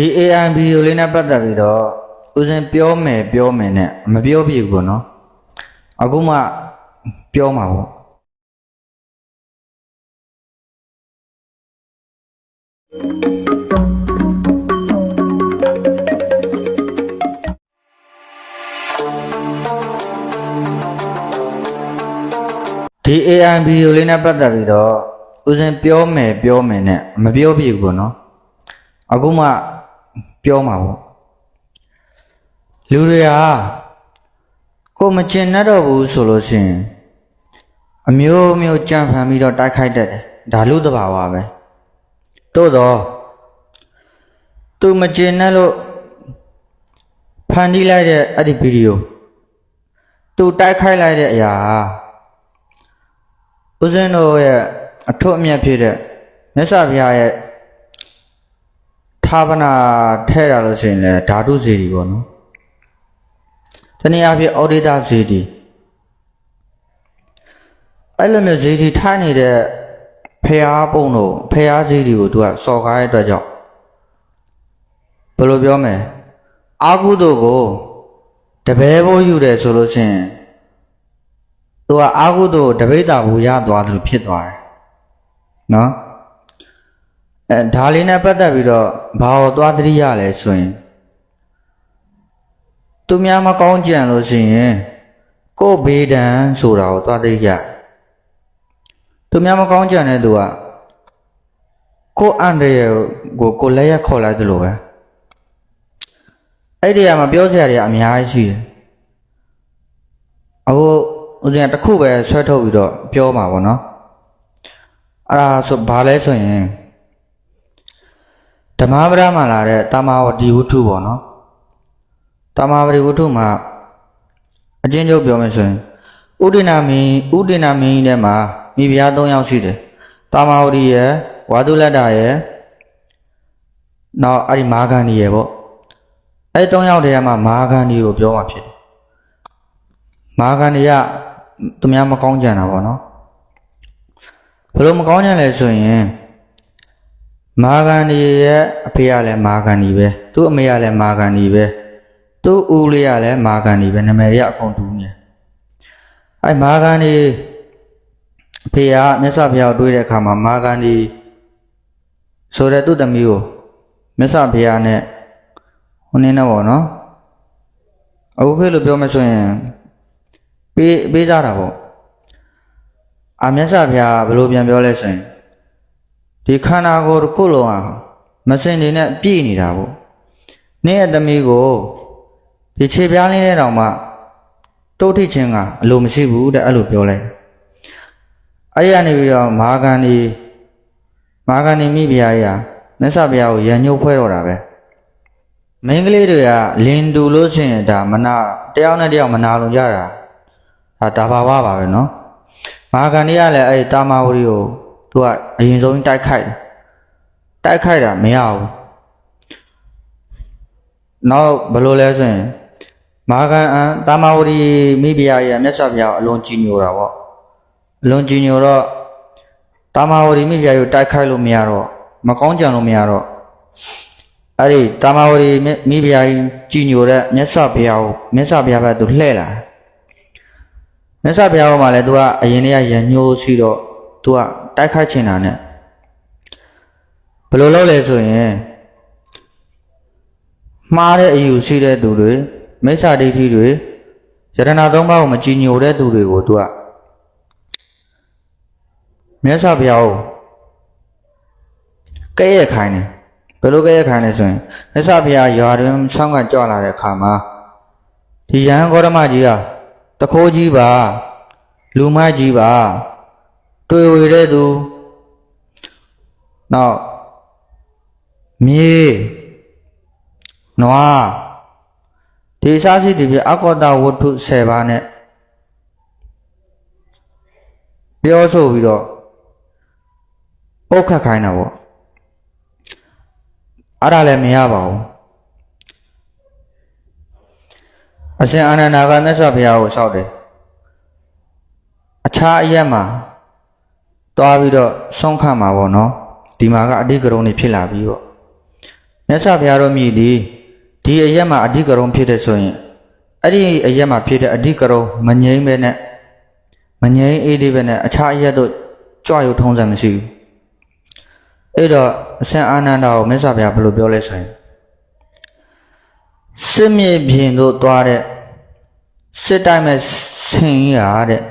ဒီ AI ဗီဒီယိုလေးနဲ့ပတ်သက်ပြီးတော့ဦးဇင်ပြောမယ်ပြောမယ်နဲ့မပြောပြဘူးပေါ့နော်အခုမှပြောမှာပေါ့ဒီ AI ဗီဒီယိုလေးနဲ့ပတ်သက်ပြီးတော့ဦးဇင်ပြောမယ်ပြောမယ်နဲ့မပြောပြဘူးပေါ့နော်အခုမှ ပြောမှာပေါ့လူတွေကကိုမကျင်တတ်တော့ဘူးဆိုလို့ရှိရင်အမျိုးမျိုးကြံဖန်ပြီးတော့တိုက်ခိုက်တတ်တယ်ဒါလူတစ်ဘာဝပဲတို့တော့သူမကျင်တတ်လို့ဖန်တီးလိုက်တဲ့အဲ့ဒီဗီဒီယိုသူတိုက်ခိုက်လိုက်တဲ့အရာဦးဇင်းတို့ရဲ့အထွတ်အမြတ်ဖြစ်တဲ့မြတ်စွာဘုရားရဲ့ ဌာပနာထဲရလို့ရှိရင်လည်းဓာတုဇေဒီပေါ့နော်။တနည်းအားဖြင့်ဩဒိတဇေဒီအဲ့လိုမျိုးဇေဒီထားနေတဲ့ဖရာပုံတို့ဖရာဇေဒီကိုသူကစော်ကားတဲ့အတွက်ကြောင့်ဘယ်လိုပြောမလဲအာဟုတုကိုတပည့်ဖို့ယူတယ်ဆိုလို့ရှိရင်သူကအာဟုတုတပိဋ္ဌာဘူရသွားသလိုဖြစ်သွားတယ်နော် အဲဒါလေးနဲ့ပတ်သက်ပြီးတော့ဘာလို့သွားတတိရလဲဆိုရင်သူများမကောင်းကြံလို့ရှိရင်ကိုယ်ဘေးဒံဆိုတာကိုသွားတတိရသူများမကောင်းကြံတဲ့သူကကိုယ်အန္တရာယ်ကိုကိုယ်လက်ရက်ခေါ်လိုက်သလိုပဲအဲ့ဒီကမှာပြောစရာတွေကအများကြီးရှိတယ်အခုဦးဇင်းကတစ်ခုပဲဆွဲထုတ်ပြီးတော့ပြောမှာပေါ့နော်အဲ့ဒါဆိုဘာလဲဆိုရင် ဓမ္မပဒမှာလာတဲ့တမဝတိဝုထုပေါ့နော်တမဝတိဝုထုမှာအချင်းချုပ်ပြောမယ်ဆိုရင်ဥဒိနာမင်းဥဒိနာမင်းထဲမှာမိဖုရား၃ယောက်ရှိတယ်တမဝတိရယ်ဝါဒုလတ္တရယ်နောက်အဲ့ဒီမာဂန္ဒီရယ်ပေါ့အဲ့ဒီ၃ယောက်တည်းကမှမာဂန္ဒီကိုပြောမှဖြစ်တယ်မာဂန်တွေကသူများမကောင်းကြံတာပေါ့နော်ဘယ်လိုမကောင်းကြံလဲဆိုရင် မာဂန်တွေရဲ့အဖေကလည်းမာဂန်ဒီပဲသူ့အမေကလည်းမာဂန်ဒီပဲသူ့ဦးလေးကလည်းမာဂန်ဒီပဲနာမည်တွေကအကုန်တူနေအဲမာဂန်ဒီအဖေကမြတ်စွာဘုရားကိုတွေးတဲ့အခါမှာမာဂန်ဒီဆိုတဲ့သူ့သမီးကိုမြတ်စွာဘုရားနဲ့ဟိုနင်းတော့ဗောနော်အခုခေတ်လိုပြောမှဆိုရင်ပေးပေးကြတာပေါ့အာမြတ်စွာဘုရားဘယ်လိုပြန်ပြောလဲဆိုရင် ဒီခန္ဓာကိုယ်တစ်ခုလုံးဟာမစင်နေနဲ့ပြည့်နေတာပေါ့နေ့ရဲ့သမီးကိုဒီခြေပြားလေးနဲ့တောင်မှတုတ်ထိချင်းကအလိုမရှိဘူးတဲ့အဲ့လိုပြောလိုက်အဲ့ဒီကနေပြီးတော့မာဂန်ဒီမာဂန်ဒီမိဖုရားကြီးဟာမြတ်စွာဘုရားကိုရန်ညှိုးဖွဲတော့တာပဲမိန်းကလေးတွေကလင်တူလို့ရှိရင်ဒါမနာတယောက်နဲ့တယောက်မနာလုံကြတာ ဒါဒါဘာဝပါပဲเนาะမာဂန္ဒီကလည်းအဲ့ဒီတာမာဝရီကို သူကအရင်ဆုံးတိုက်ခိုက်တယ်တိုက်ခိုက်တာမရဘူးနောက်ဘယ်လိုလဲဆိုရင်မာဂန်အန်တာမာဝရီမိဖုရားရဲ့မြတ်စွာဘုရားကိုအလွန်ကြီးညိုတာပေါ့အလွန်ကြီးညိုတော့တာမာဝရီမိဖုရားကိုတိုက်ခိုက်လို့မရတော့မကောင်းကြံလို့မရတော့အဲ့ဒီတာမာဝရီမိဖုရားကြီးညိုတဲ့မြတ်စွာဘုရားကိုမြတ်စွာဘုရားဘက်သူလှည့်လာတယ်မြတ်စွာဘုရားဟောမှာလဲ तू ကအရင်တည်းကရန်ညိုးစီတော့ तू က တိုက်ခိုက်ချင်တာနဲ့ဘယ်လိုလုပ်လဲဆိုရင်မှားတဲ့အယူရှိတဲ့သူတွေမိစ္ဆာဒိဋ္ဌိတွေယရဏသုံးပါးကိုမကြည်ညိုတဲ့သူတွေကို तू ကမြတ်စွာဘုရားကိုကဲ့ရဲ့ခိုင်းတယ်ဘယ်လိုကဲ့ရဲ့ခိုင်းလဲဆိုရင်မြတ်စွာဘုရားရွာတွင်ဆောင်းကကြွလာတဲ့အခါမှာဒီယဟန်ဂေါရမကြီးကတခိုးကြီးပါလူမကြီးပါ တွေ့ဝေတဲ့သူနောက်မြေနွားဒီစားစီဒီပြအကောတဝတ္ထု10ပါးနဲ့ပြောဆိုပြီးတော့ပုတ်ခတ်ခိုင်းတာပေါ့အဲ့ဒါလည်းမရပါဘူးအရှင်အာနန္ဒာကမြတ်စွာဘုရားကိုလျှောက်တယ်အခြားအရက်မှာ တွားပြီးတော့ဆုံးခတ်မှာပေါ့နော်ဒီမှာကအတိတ်ကရုံးနေဖြစ်လာပြီပေါ့မြတ်စွာဘုရားတော်မြည်ဒီဒီအရက်မှာအဓိကရုံးဖြစ်တဲ့ဆိုရင်အဲ့ဒီအရက်မှာဖြစ်တဲ့အဓိကရုံးမငြိမ့်ပဲနဲ့မငြိမ့်အေးလေးပဲနဲ့အခြားအရက်တို့ကြွရုပ်ထုံးစံမရှိဘူးအဲ့တော့အစင်အာနန္ဒာကိုမြတ်စွာဘုရားဘယ်လိုပြောလဲဆိုရင်စစ်မြေပြင်တို့သွားတဲ့စစ်တိုင်းမဲ့ဆင်ရတဲ့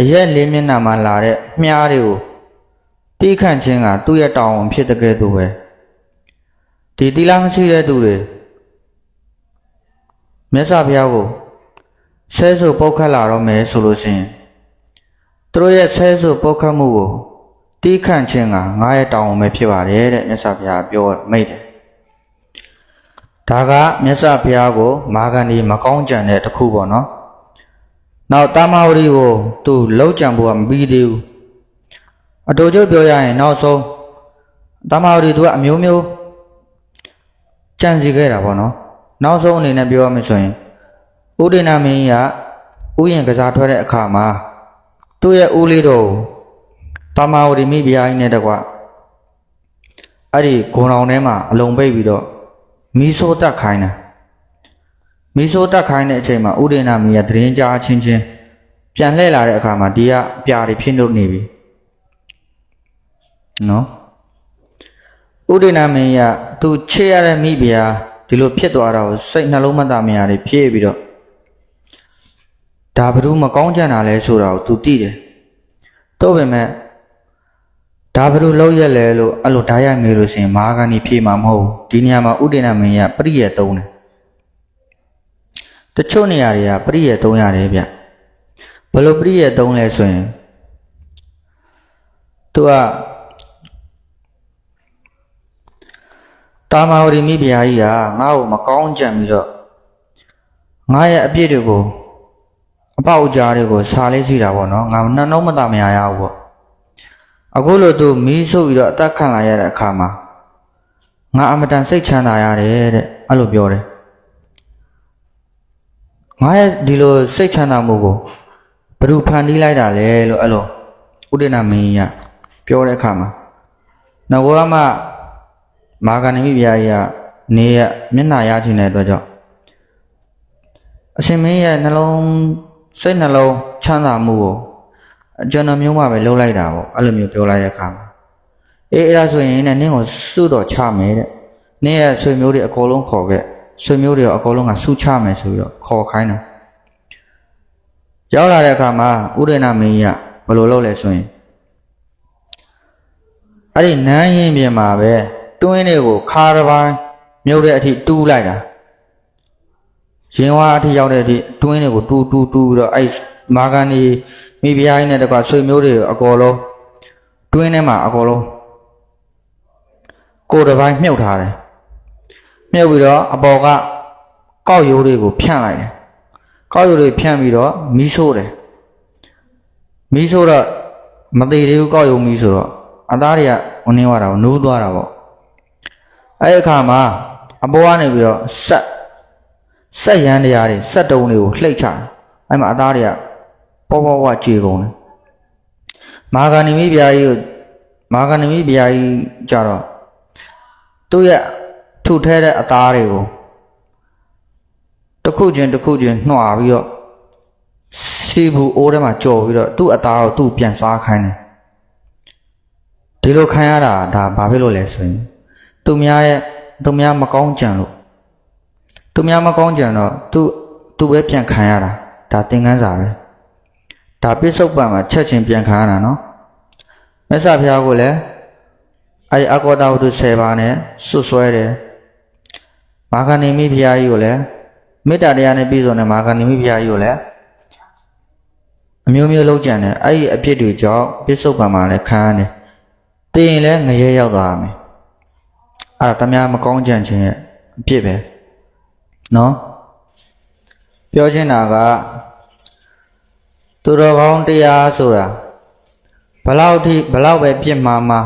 အရက်လေးမျက်နှာမှာလာတဲ့မြားတွေကိုတီးခန့်ခြင်းကသူ့ရဲ့တောင်းဝန်ဖြစ်တဲ့ကဲ့သို့ပဲဒီတီလာမရှိတဲ့သူတွေမြတ်စွာဘုရားကိုဆဲဆိုပုတ်ခတ်လာတော့မယ်ဆိုလို့ရှိရင်သူတို့ရဲ့ဆဲဆိုပုတ်ခတ်မှုကိုတီးခန့်ခြင်းကငါရဲ့တောင်းဝန်ပဲဖြစ်ပါတယ်တဲ့မြတ်စွာဘုရားပြောမိတ်တယ်ဒါကမြတ်စွာဘုရားကို မာဂန္ဒီမကောင်းကြံတဲ့တစ်ခုပေါ့နော် နောက်တာမဝရီကိုသူလောက်ကြံဖို့ကမပြီးသေးဘူးအတူချုပ်ပြောရရင်နောက်ဆုံးတာမဝရီသူကအမျိုးမျိုးကြံစီခဲ့တာပေါ့နော်နောက်ဆုံးအနေနဲ့ပြောရမယ်ဆိုရင်ဥဒိနာမင်းကြီးကဥယျာဉ်ကစားထွက်တဲ့အခါမှာသူ့ရဲ့ဦးလေးတော်ကိုတာမဝရီမိဖုရားကြီးနဲ့တကွအဲ့ဒီဂုံတော်ထဲမှာအလုံးပိတ်ပြီးတော့မီးဆိုးတက်ခိုင်းတယ် မီးဆိုးတက်ခိုင်းတဲ့အချိန်မှာဥဒိနာမင်းကသတရင်ကြားချင်းချင်းပြန်လှည့်လာတဲ့အခါမှာဒီကအပြာတွေဖြစ်လို့နေပြီနော်ဥဒိနာမင်းကသူချေရတဲ့မိဖုရားဒီလိုဖြစ်သွားတာကိုစိတ်နှလုံးမသားမရတွေဖြစ်ပြီးတော့ဒါဘ ᱹ မကောင်းကြံတာလဲဆိုတာကိုသူသိတယ်တော့ပဲမဲ့ဒါဘ ᱹ လောက်ရက်လဲလို့အဲ့လိုဓာတ်ရိုက်မေးလို့ရှိရင်မာဂန်ဒီဖြေမှာမဟုတ်ဘူးဒီနေရာမှာဥဒိနာမင်းကပရိယေသုံးတယ် တချို့နေရာတွေကပရိယေသုံးရတယ်ဗျဘယ်လိုပရိယေသုံးလဲဆိုရင်သူကတာမာဝရီမိဖုရားကြီးကငါ့ကိုမကောင်းကြံပြီးတော့ငါရဲ့အပြစ်တွေကိုအပေါက်ကြားတွေကိုစာလေးစီတာပေါ့နော်ငါနှနှုံးမသားမရရဘူးပေါ့အခုလိုသူမီးဆုပ်ပြီးတော့အသက်ခံလာရတဲ့အခါမှာငါအမတန်စိတ်ချမ်းသာရတယ်တဲ့အဲ့လိုပြောတယ် ငါရဲ့ဒီလိုစိတ်ချမ်းသာမှုကိုဘယ်သူဖန်တီးလိုက်တာလဲလို့အဲ့လိုဥဒိနာမင်းကြီးကပြောတဲ့အခါမှာနောက်ဘဝမှာမာဂန္ဓမိဗျာကြီးကနေရမျက်နှာရခြင်းတဲ့အတွက်ကြောင့်အရှင်မင်းရဲ့နှလုံးစိတ်နှလုံးချမ်းသာမှုကိုအကျွန်တော်မျိုးမှပဲလှုပ်လိုက်တာပေါ့အဲ့လိုမျိုးပြောလိုက်တဲ့အခါမှာအေးအဲ့ဒါဆိုရင်နဲ့နင်းကိုစုတော့ချမယ်တဲ့နင်းရဲ့ဆွေမျိုးတွေအကုန်လုံးခေါ်ခဲ့ ဆွေမျိုးတွေအကုန်လုံးကစုချမယ်ဆိုပြီးတော့ခေါ်ခိုင်းတာရောက်လာတဲ့အခါမှာဥဒိနာမင်းကြီးကဘယ်လိုလုပ်လဲဆိုရင်အဲ့ဒီနန်းရင်ပြင်မှာပဲတွင်းတွေကိုခါတစ်ပိုင်းမြုပ်တဲ့အထိတူးလိုက်တာရင်ဝါအထိရောက်တဲ့အထိတွင်းတွေကိုတူးတူးတူးပြီးတော့အဲ့မာဂန်ဒီမိဖုရားကြီးနဲ့တကွဆွေမျိုးတွေအကုန်လုံးတွင်းထဲမှာအကုန်လုံးကိုယ်တစ်ပိုင်းမြုပ်ထားတယ် မြုပ်ပြီးတော့အပေါ်ကကောက်ရိုးတွေကိုဖြန့်လိုက်တယ်ကောက်ရိုးတွေဖြန့်ပြီးတော့မီးရှို့တယ်မီးရှို့တော့မသေးသေးဘူးကောက်ရိုးမီးဆိုတော့အသားတွေကဝင်းနေသွားတာကိုနိုးသွားတာပေါ့အဲ့ဒီအခါမှာအပေါ်ကနေပြီးတော့ဆက်ဆက်ရန်တရားတွေဆက်တုံးတွေကိုလှိတ်ချတယ်အဲ့မှာအသားတွေကပေါ်ပေါ်ဝကြေကုန်တယ်မာဂဏီမိဗျာကြီးကိုမာဂဏီမိဗျာကြီးကြတော့သူ့ရဲ့ ထုထဲတဲ့အသားတွေကိုတစ်ခုချင်းတစ်ခုချင်းနှွာပြီးတော့စီဘူးအိုးထဲမှာကြော်ပြီးတော့သူ့အသားကိုသူ့ပြန်စားခိုင်းတယ်ဒီလိုခံရတာဒါဘာဖြစ်လို့လဲဆိုရင်သူများရဲ့သူများမကောင်းကြံလို့သူများမကောင်းကြံတော့သူသူပဲပြန်ခံရတာဒါသင်ခန်းစာပဲဒါပိဿုပံမှာချက်ချင်းပြန်ခံရတာနော်မြတ်စွာဘုရားကိုလည်းအဲဒီအကောတာဝတ္ထု10ပါးနဲ့စွတ်စွဲတယ် မာခဏိမိဘုရားကြီးကိုလည်းမေတ္တာတရားနဲ့ပြည့်စုံတဲ့မာခဏိမိဘုရားကြီးကိုလည်းအမျိုးမျိုးလုံးကြံတယ်အဲ့ဒီအဖြစ်တွေကြောင့်ပိဿုပံမှာလည်းခံရတယ်တည်ရင်လည်းငရဲရောက်သွားရမယ်အဲ့ဒါတမ ्या မကောင်းကြံခြင်းရဲ့အဖြစ်ပဲနော်ပြောချင်တာကသူတော်ကောင်းတရားဆိုတာဘလောက်ထိဘလောက်ပဲပြစ်မှာမှာ